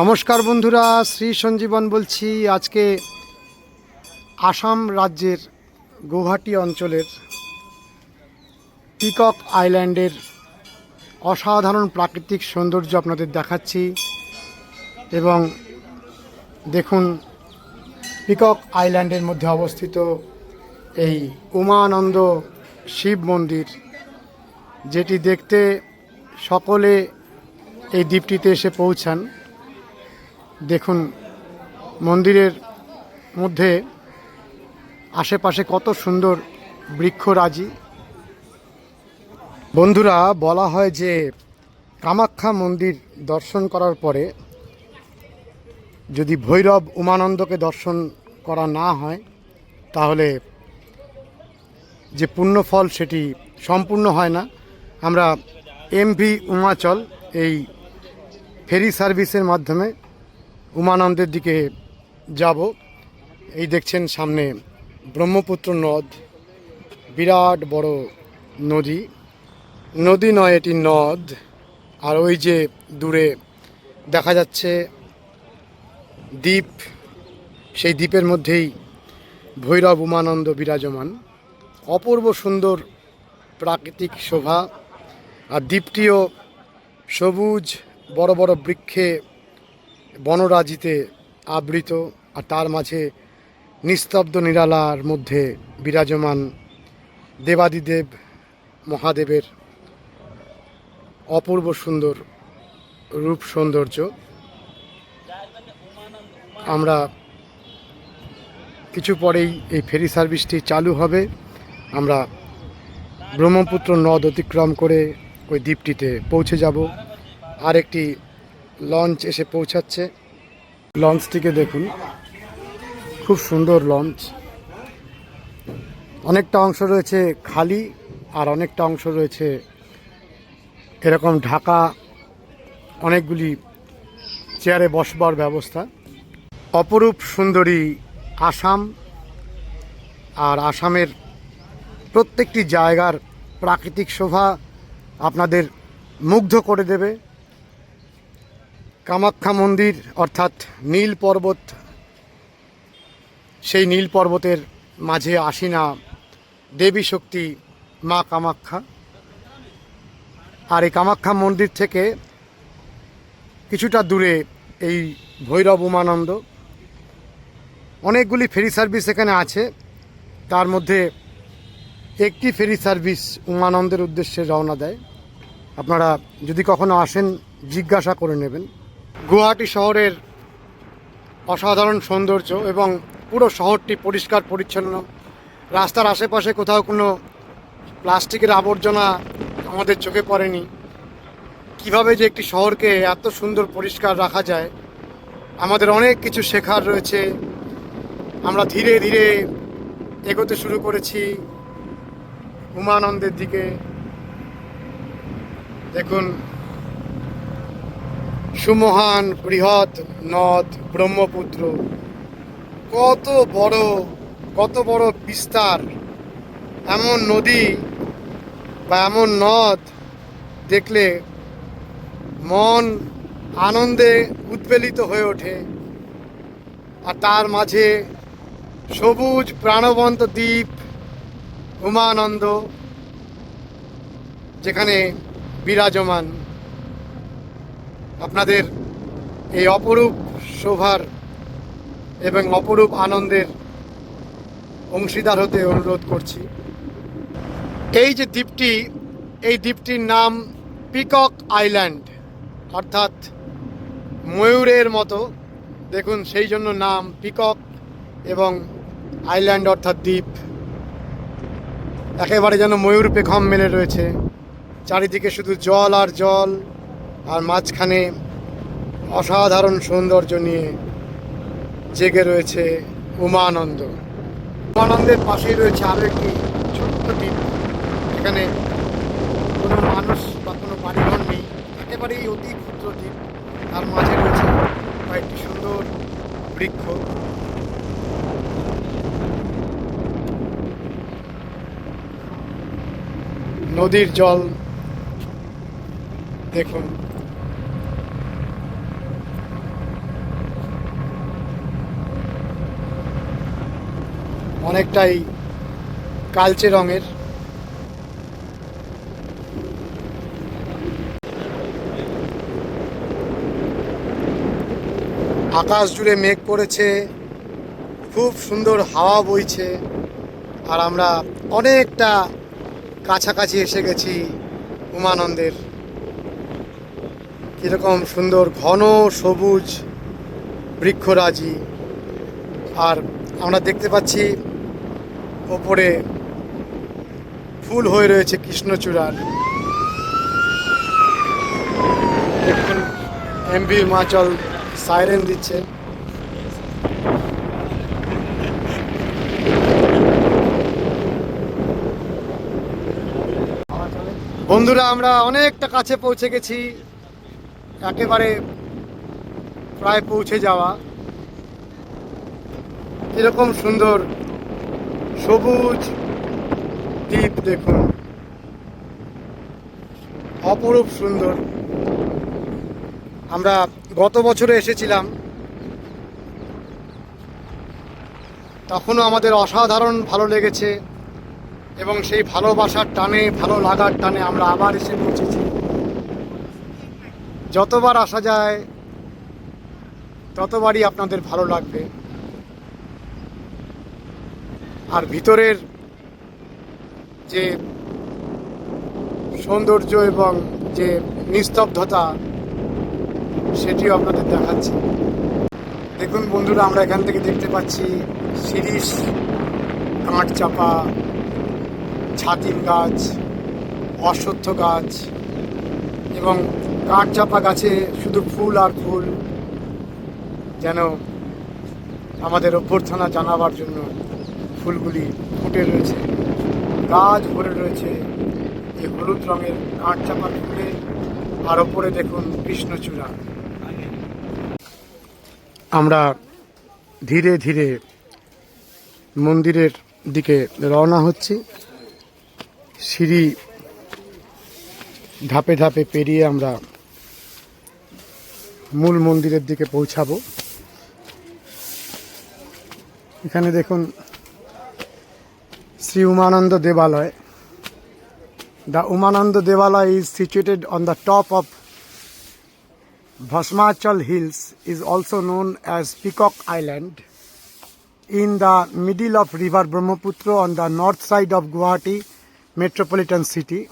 নমস্কার বন্ধুরা শ্রী সঞ্জীবন বলছি আজকে আসাম রাজ্যের গৌহাটি অঞ্চলের পিকক আইল্যান্ডের অসাধারণ প্রাকৃতিক সৌন্দর্য আপনাদের দেখাচ্ছি এবং দেখুন পিকক আইল্যান্ডের মধ্যে অবস্থিত এই উমানন্দ শিব মন্দির যেটি দেখতে সকলে এই দ্বীপটিতে এসে পৌঁছান দেখুন মন্দিরের মধ্যে আশেপাশে কত সুন্দর বৃক্ষরাজি বন্ধুরা বলা হয় যে কামাখ্যা মন্দির দর্শন করার পরে যদি ভৈরব উমানন্দকে দর্শন করা না হয় তাহলে যে পুণ্যফল সেটি সম্পূর্ণ হয় না আমরা এমভি উমাচল এই ফেরি সার্ভিসের মাধ্যমে উমানন্দের দিকে যাব এই দেখছেন সামনে ব্রহ্মপুত্র নদ বিরাট বড় নদী নদী নয় এটি নদ আর ওই যে দূরে দেখা যাচ্ছে দ্বীপ সেই দ্বীপের মধ্যেই ভৈরব উমানন্দ বিরাজমান অপূর্ব সুন্দর প্রাকৃতিক শোভা আর দ্বীপটিও সবুজ বড় বড় বৃক্ষে বনরাজিতে আবৃত আর তার মাঝে নিস্তব্ধ নিরালার মধ্যে বিরাজমান দেবাদিদেব মহাদেবের অপূর্ব সুন্দর রূপ সৌন্দর্য আমরা কিছু পরেই এই ফেরি সার্ভিসটি চালু হবে আমরা ব্রহ্মপুত্র নদ অতিক্রম করে ওই দ্বীপটিতে পৌঁছে যাব আর একটি লঞ্চ এসে পৌঁছাচ্ছে লঞ্চটিকে দেখুন খুব সুন্দর লঞ্চ অনেকটা অংশ রয়েছে খালি আর অনেকটা অংশ রয়েছে এরকম ঢাকা অনেকগুলি চেয়ারে বসবার ব্যবস্থা অপরূপ সুন্দরী আসাম আর আসামের প্রত্যেকটি জায়গার প্রাকৃতিক শোভা আপনাদের মুগ্ধ করে দেবে কামাখ্যা মন্দির অর্থাৎ নীল পর্বত সেই নীল পর্বতের মাঝে আসিনা দেবী শক্তি মা কামাখ্যা আর এই কামাখ্যা মন্দির থেকে কিছুটা দূরে এই ভৈরব উমানন্দ অনেকগুলি ফেরি সার্ভিস এখানে আছে তার মধ্যে একটি ফেরি সার্ভিস উমানন্দের উদ্দেশ্যে রওনা দেয় আপনারা যদি কখনো আসেন জিজ্ঞাসা করে নেবেন গুয়াহাটি শহরের অসাধারণ সৌন্দর্য এবং পুরো শহরটি পরিষ্কার পরিচ্ছন্ন রাস্তার আশেপাশে কোথাও কোনো প্লাস্টিকের আবর্জনা আমাদের চোখে পড়েনি কিভাবে যে একটি শহরকে এত সুন্দর পরিষ্কার রাখা যায় আমাদের অনেক কিছু শেখার রয়েছে আমরা ধীরে ধীরে এগোতে শুরু করেছি উমানন্দের দিকে দেখুন সুমহান বৃহৎ নদ ব্রহ্মপুত্র কত বড় কত বড় বিস্তার এমন নদী বা এমন নদ দেখলে মন আনন্দে উদ্বেলিত হয়ে ওঠে আর তার মাঝে সবুজ প্রাণবন্ত দ্বীপ উমানন্দ যেখানে বিরাজমান আপনাদের এই অপরূপ শোভার এবং অপরূপ আনন্দের অংশীদার হতে অনুরোধ করছি এই যে দ্বীপটি এই দ্বীপটির নাম পিকক আইল্যান্ড অর্থাৎ ময়ূরের মতো দেখুন সেই জন্য নাম পিকক এবং আইল্যান্ড অর্থাৎ দ্বীপ একেবারে যেন ময়ূর পেখম মেলে রয়েছে চারিদিকে শুধু জল আর জল আর মাঝখানে অসাধারণ সৌন্দর্য নিয়ে জেগে রয়েছে উমানন্দ উমানন্দের পাশেই রয়েছে আরও একটি ছোট্ট দ্বীপ এখানে কোনো মানুষ বা কোনো বাড়িঘর নেই একেবারেই অতি ক্ষুদ্র দ্বীপ তার মাঝে রয়েছে কয়েকটি সুন্দর বৃক্ষ নদীর জল দেখুন অনেকটাই কালচে রঙের আকাশ জুড়ে মেঘ পড়েছে খুব সুন্দর হাওয়া বইছে আর আমরা অনেকটা কাছাকাছি এসে গেছি উমানন্দের কীরকম সুন্দর ঘন সবুজ বৃক্ষরাজি আর আমরা দেখতে পাচ্ছি ওপরে ফুল হয়ে রয়েছে কৃষ্ণচূড়ার এখন এমবি মাচল সাইরেন দিচ্ছে বন্ধুরা আমরা অনেকটা কাছে পৌঁছে গেছি একেবারে প্রায় পৌঁছে যাওয়া এরকম সুন্দর সবুজ দ্বীপ দেখুন অপরূপ সুন্দর আমরা গত বছরে এসেছিলাম তখনও আমাদের অসাধারণ ভালো লেগেছে এবং সেই ভালোবাসার টানে ভালো লাগার টানে আমরা আবার এসে পৌঁছেছি যতবার আসা যায় ততবারই আপনাদের ভালো লাগবে আর ভিতরের যে সৌন্দর্য এবং যে নিস্তব্ধতা সেটিও আপনাদের দেখাচ্ছি দেখুন বন্ধুরা আমরা এখান থেকে দেখতে পাচ্ছি শিরিষ কাঁট চাপা ছাতির গাছ অশ্বত্থ গাছ এবং কাঠ চাপা গাছে শুধু ফুল আর ফুল যেন আমাদের অভ্যর্থনা জানাবার জন্য ফুলগুলি ফুটে রয়েছে গাছ ভরে রয়েছে এই হলুদ রঙের কাঠ চাপা ফুটে আর ওপরে দেখুন কৃষ্ণচূড়া আমরা ধীরে ধীরে মন্দিরের দিকে রওনা হচ্ছি সিঁড়ি ধাপে ধাপে পেরিয়ে আমরা মূল মন্দিরের দিকে পৌঁছাবো এখানে দেখুন Sri Umananda Devalaya. The Umananda Devalaya is situated on the top of Bhasmachal Hills, is also known as Peacock Island, in the middle of river Brahmaputra on the north side of Guwahati metropolitan city.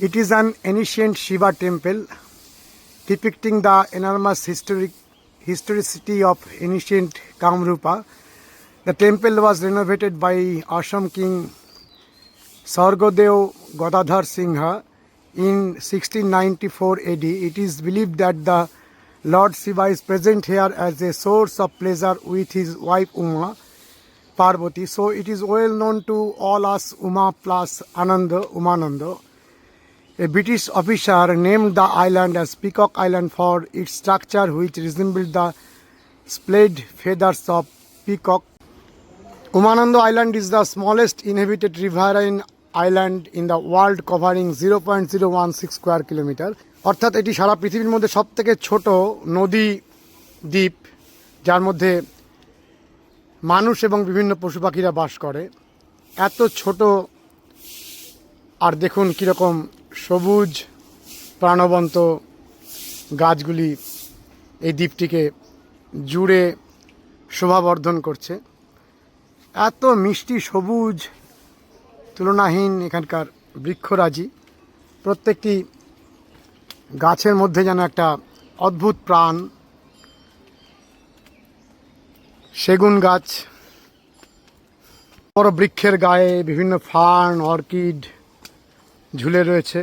It is an ancient Shiva temple depicting the enormous historicity of ancient Kamrupa, the temple was renovated by Ashram King Sargodeo Godadhar Singha in 1694 AD. It is believed that the Lord Shiva is present here as a source of pleasure with his wife Uma Parvati. So it is well known to all us Uma plus Ananda, Umananda. A British officer named the island as Peacock Island for its structure which resembled the splayed feathers of peacock Umananda island is the Umanando Island is island in the world covering zero point zero one six square kilometre অর্থাৎ এটি সারা পৃথিবীর মধ্যে সব থেকে ছোট নদী দ্বীপ যার মধ্যে মানুষ এবং বিভিন্ন পশু পাখিরা বাস করে এত ছোট আর দেখুন কীরকম সবুজ প্রাণবন্ত গাছগুলি এই দ্বীপটিকে জুড়ে শোভাবর্ধন করছে এত মিষ্টি সবুজ তুলনাহীন এখানকার বৃক্ষরাজি প্রত্যেকটি গাছের মধ্যে যেন একটা অদ্ভুত প্রাণ সেগুন গাছ বড় বৃক্ষের গায়ে বিভিন্ন ফার্ন অর্কিড ঝুলে রয়েছে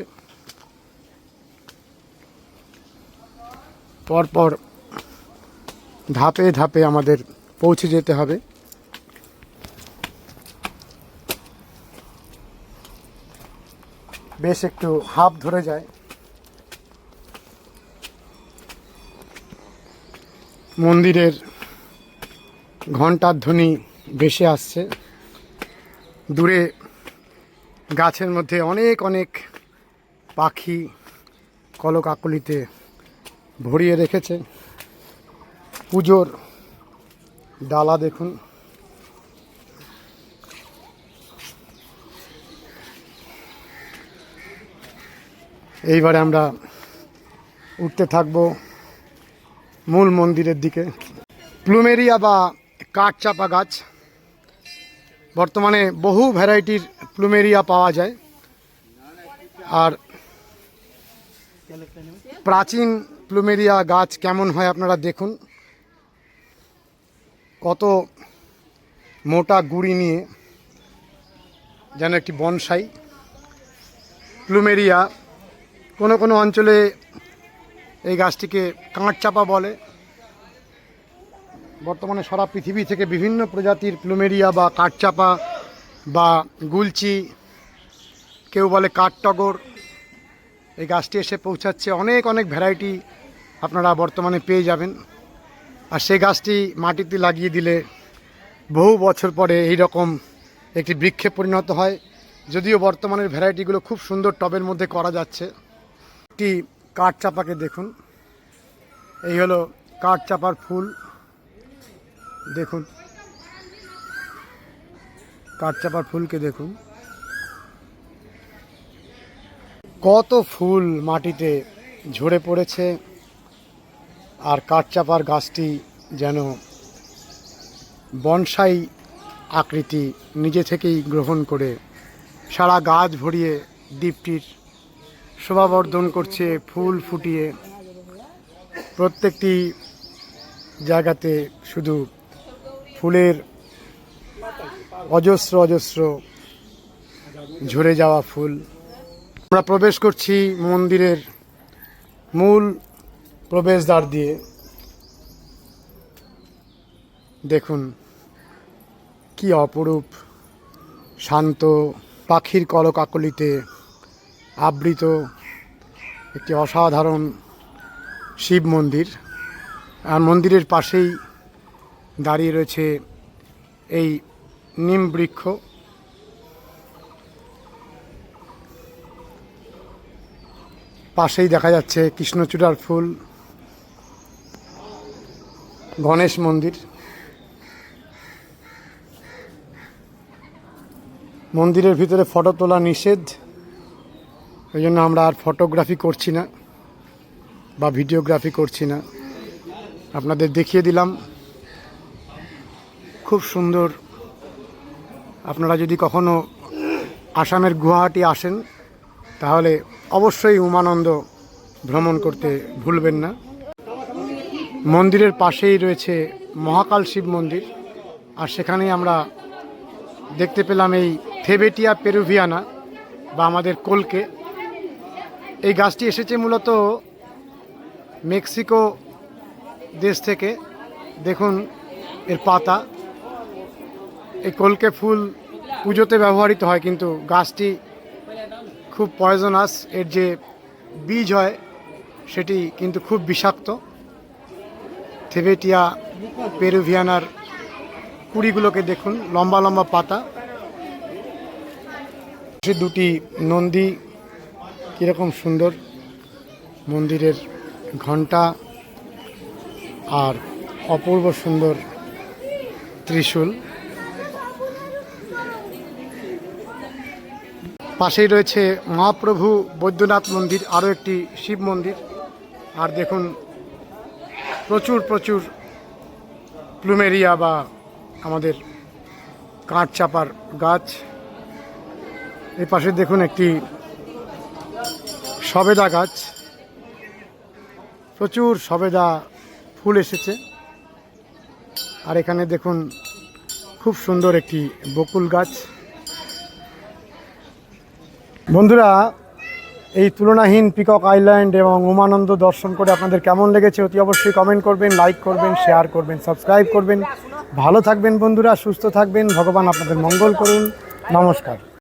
পরপর ধাপে ধাপে আমাদের পৌঁছে যেতে হবে বেশ একটু হাফ ধরে যায় মন্দিরের ঘণ্টার ধ্বনি ভেসে আসছে দূরে গাছের মধ্যে অনেক অনেক পাখি কলকাকলিতে ভরিয়ে রেখেছে পুজোর ডালা দেখুন এইবারে আমরা উঠতে থাকব মূল মন্দিরের দিকে প্লুমেরিয়া বা কাঠ চাপা গাছ বর্তমানে বহু ভ্যারাইটির প্লুমেরিয়া পাওয়া যায় আর প্রাচীন প্লুমেরিয়া গাছ কেমন হয় আপনারা দেখুন কত মোটা গুড়ি নিয়ে যেন একটি বনসাই প্লুমেরিয়া কোনো কোনো অঞ্চলে এই গাছটিকে কাঁচচাপা বলে বর্তমানে সারা পৃথিবী থেকে বিভিন্ন প্রজাতির প্লুমেরিয়া বা কাঠচাপা বা গুলচি কেউ বলে কাঠটগর এই গাছটি এসে পৌঁছাচ্ছে অনেক অনেক ভ্যারাইটি আপনারা বর্তমানে পেয়ে যাবেন আর সেই গাছটি মাটিতে লাগিয়ে দিলে বহু বছর পরে এই রকম একটি বৃক্ষে পরিণত হয় যদিও বর্তমানের ভ্যারাইটিগুলো খুব সুন্দর টবের মধ্যে করা যাচ্ছে একটি কাঠ চাপাকে দেখুন এই হলো কাঠ চাপার ফুল দেখুন কাঠ চাপার ফুলকে দেখুন কত ফুল মাটিতে ঝরে পড়েছে আর কাঠ চাপার গাছটি যেন বনসাই আকৃতি নিজে থেকেই গ্রহণ করে সারা গাছ ভরিয়ে দ্বীপটির শোভাবর্ধন করছে ফুল ফুটিয়ে প্রত্যেকটি জায়গাতে শুধু ফুলের অজস্র অজস্র ঝরে যাওয়া ফুল আমরা প্রবেশ করছি মন্দিরের মূল প্রবেশদ্বার দিয়ে দেখুন কি অপরূপ শান্ত পাখির কলকাকলিতে আবৃত একটি অসাধারণ শিব মন্দির আর মন্দিরের পাশেই দাঁড়িয়ে রয়েছে এই নিম বৃক্ষ পাশেই দেখা যাচ্ছে কৃষ্ণচূড়ার ফুল গণেশ মন্দির মন্দিরের ভিতরে ফটো তোলা নিষেধ ওই জন্য আমরা আর ফটোগ্রাফি করছি না বা ভিডিওগ্রাফি করছি না আপনাদের দেখিয়ে দিলাম খুব সুন্দর আপনারা যদি কখনও আসামের গুয়াহাটি আসেন তাহলে অবশ্যই উমানন্দ ভ্রমণ করতে ভুলবেন না মন্দিরের পাশেই রয়েছে মহাকাল শিব মন্দির আর সেখানেই আমরা দেখতে পেলাম এই থেবেটিয়া পেরুভিয়ানা বা আমাদের কলকে এই গাছটি এসেছে মূলত মেক্সিকো দেশ থেকে দেখুন এর পাতা এই কলকে ফুল পুজোতে ব্যবহৃত হয় কিন্তু গাছটি খুব পয়জনাস এর যে বীজ হয় সেটি কিন্তু খুব বিষাক্ত থেবেটিয়া পেরুভিয়ানার কুড়িগুলোকে দেখুন লম্বা লম্বা পাতা সে দুটি নন্দী কীরকম সুন্দর মন্দিরের ঘণ্টা আর অপূর্ব সুন্দর ত্রিশূল পাশেই রয়েছে মহাপ্রভু বৈদ্যনাথ মন্দির আরও একটি শিব মন্দির আর দেখুন প্রচুর প্রচুর প্লুমেরিয়া বা আমাদের কাঠ চাপার গাছ এই পাশে দেখুন একটি সবেদা গাছ প্রচুর সবেদা ফুল এসেছে আর এখানে দেখুন খুব সুন্দর একটি বকুল গাছ বন্ধুরা এই তুলনাহীন পিকক আইল্যান্ড এবং উমানন্দ দর্শন করে আপনাদের কেমন লেগেছে অতি অবশ্যই কমেন্ট করবেন লাইক করবেন শেয়ার করবেন সাবস্ক্রাইব করবেন ভালো থাকবেন বন্ধুরা সুস্থ থাকবেন ভগবান আপনাদের মঙ্গল করুন নমস্কার